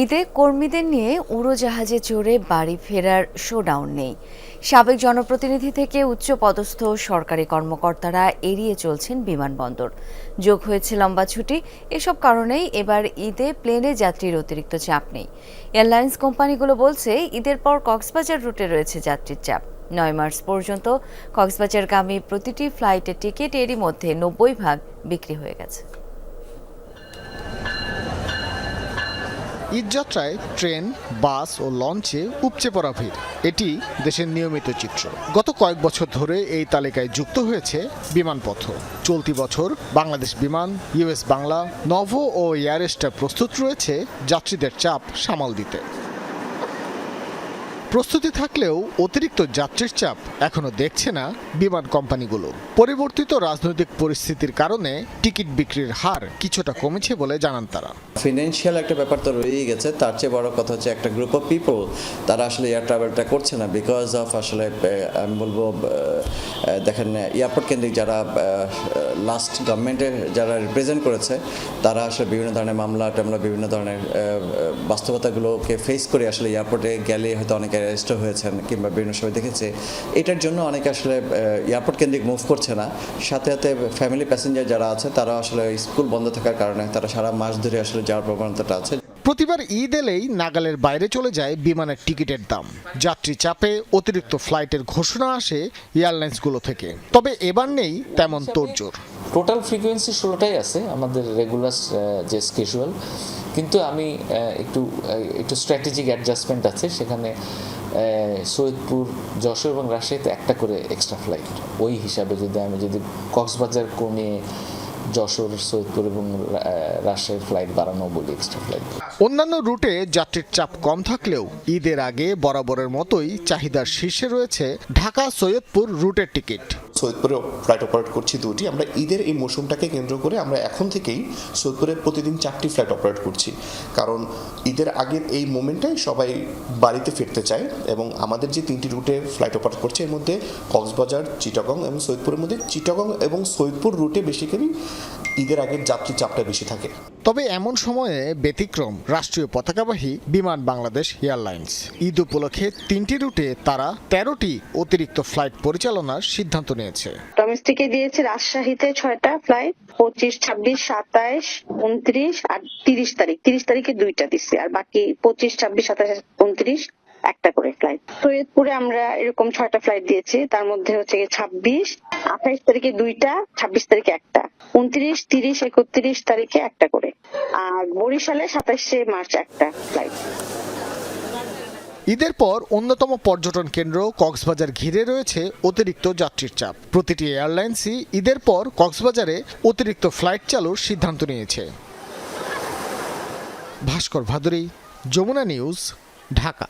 ঈদে কর্মীদের নিয়ে উড়োজাহাজে চড়ে বাড়ি ফেরার শোডাউন নেই। সাবেক জনপ্রতিনিধি থেকে উচ্চ পদস্থ সরকারি কর্মকর্তারা এড়িয়ে চলছেন বিমানবন্দর। যোগ হয়েছে লম্বা ছুটি। এসব কারণেই এবার ঈদে প্লেনে যাত্রীর অতিরিক্ত চাপ নেই। এয়ারলাইন্স কোম্পানিগুলো বলছে, ঈদের পর কক্সবাজার রুটে রয়েছে যাত্রীর চাপ। নয় মার্চ পর্যন্ত কক্সবাজারগামী প্রতিটি ফ্লাইটের টিকিট এরই মধ্যে নব্বই ভাগ বিক্রি হয়ে গেছে। ঈদযাত্রায় ট্রেন, বাস ও লঞ্চে উপচে পড়া ভিড়। এটি দেশের নিয়মিত চিত্র। গত কয়েক বছর ধরে এই তালিকায় যুক্ত হয়েছে বিমানপথ। চলতি বছর বাংলাদেশ বিমান ইউএস বাংলা, নভো ও এয়ারেস্টার প্রস্তুত রয়েছে যাত্রীদের চাপ সামাল দিতে। প্রস্তুতি থাকলেও অতিরিক্ত যাত্রীর চাপ এখনও দেখছে না বিমান কোম্পানিগুলো। পরিবর্তিত রাজনৈতিক পরিস্থিতির কারণে টিকিট বিক্রির হার কিছুটা কমেছে বলে জানান তারা। ফিনান্সিয়াল একটা ব্যাপার তো রয়েই গেছে। তার চেয়ে বড় কথা হচ্ছে একটা গ্রুপ অফ পিপল তারা আসলে এয়ার ট্রাভেলটা করছে না বিকজ অফ আসলে আমি বলব দেখেন এয়ারপোর্ট কেন্দ্রিক যারা লাস্ট গভর্নমেন্টে যারা রিপ্রেজেন্ট করেছে, তারা আসলে বিভিন্ন ধরনের মামলা টামলা, বিভিন্ন ধরনের বাস্তবতাগুলোকে ফেস করে আসলে এয়ারপোর্টে গেলে হয়তো অনেকে অ্যারেস্ট হয়েছেন কিংবা বিভিন্ন সময় দেখেছে। এটার জন্য অনেকে আসলে এয়ারপোর্ট কেন্দ্রিক মুভ করছে না। সাথে সাথে ফ্যামিলি প্যাসেঞ্জার যারা আছে তারা আসলে স্কুল বন্ধ থাকার কারণে তারা সারা মাস ধরে আসলে যাওয়ার প্রবণতাটা আছে। প্রতিবার ঈদ এলেই নাগালের বাইরে চলে যায় বিমানের টিকিটের দাম। যাত্রী চাপে অতিরিক্ত ফ্লাইটের ঘোষণা আসে এয়ারলাইন্সগুলো থেকে। তবে এবার নেই তেমন তোড়জোড়। টোটাল ফ্রিকোয়েন্সি ষোলোটাই আছে আমাদের রেগুলার যে স্কেজুয়াল কিন্তু আমি একটু একটু স্ট্র্যাটেজিক অ্যাডজাস্টমেন্ট আছে। সেখানে সৈয়দপুর, যশোর এবং রাজশাহীতে একটা করে এক্সট্রা ফ্লাইট ওই হিসাবে যদি আমি যদি কক্সবাজার কমিয়ে যশোর, সৈয়দপুর এবং রাজশাহীর ফ্লাইট বাড়ানো বলি এক্সট্রা ফ্লাইট অন্যান্য রুটে যাত্রীর চাপ কম থাকলেও ঈদের আগে বরাবরের মতোই চাহিদার শীর্ষে রয়েছে ঢাকা সৈয়দপুর রুটের টিকিট সৈয়দপুরে ফ্লাইট অপারেট করছি দুটি। আমরা ঈদের এই মৌসুমটাকে কেন্দ্র করে আমরা এখন থেকেই সৈয়দপুরে প্রতিদিন চারটি ফ্লাইট অপারেট করছি। কারণ ঈদের আগের এই মোমেন্টে সবাই বাড়িতে ফিরতে চায় এবং আমাদের যে তিনটি রুটে ফ্লাইট অপারেট করছে, এর মধ্যে কক্সবাজার, চিটাগং এবং সৈয়দপুরের মধ্যে। চিটাগং এবং সৈয়দপুর রুটে বেসিক্যালি ঈদের আগের যাত্রী চাপটা বেশি থাকে। তবে এমন সময়ে ব্যতিক্রম রাষ্ট্রীয় পতাকাবাহী বিমান বাংলাদেশ এয়ারলাইন্স। ঈদ উপলক্ষে তিনটি রুটে তারা তেরোটি অতিরিক্ত ফ্লাইট পরিচালনার সিদ্ধান্ত নিয়েছে। ডোমেস্টিকে দিয়েছে রাজশাহীতে ছয়টা ফ্লাইট পঁচিশ ছাব্বিশ সাতাইশ উনত্রিশ আর তিরিশ তারিখ। তিরিশ তারিখে দুইটা দিচ্ছে আর বাকি পঁচিশ ছাব্বিশ সাতাশ উনত্রিশ একটা করে ফ্লাইট সৈয়দপুরে আমরা এরকম ছয়টা ফ্লাইট দিয়েছি, তার মধ্যে হচ্ছে ছাব্বিশ, আঠাইশ তারিখে দুইটা, ছাব্বিশ তারিখে একটা। উনত্রিশ, তিরিশ, একত্রিশ তারিখে একটা করে। আর বরিশালে সাতাশে মার্চ একটা ফ্লাইট ঈদের পর অন্যতম পর্যটন কেন্দ্র কক্সবাজার ঘিরে রয়েছে অতিরিক্ত যাত্রীর চাপ। প্রতিটি এয়ারলাইন্সই ঈদের পর কক্সবাজারে অতিরিক্ত ফ্লাইট চালুর সিদ্ধান্ত নিয়েছে। ভাস্কর ভাদুরী, যমুনা নিউজ, ঢাকা।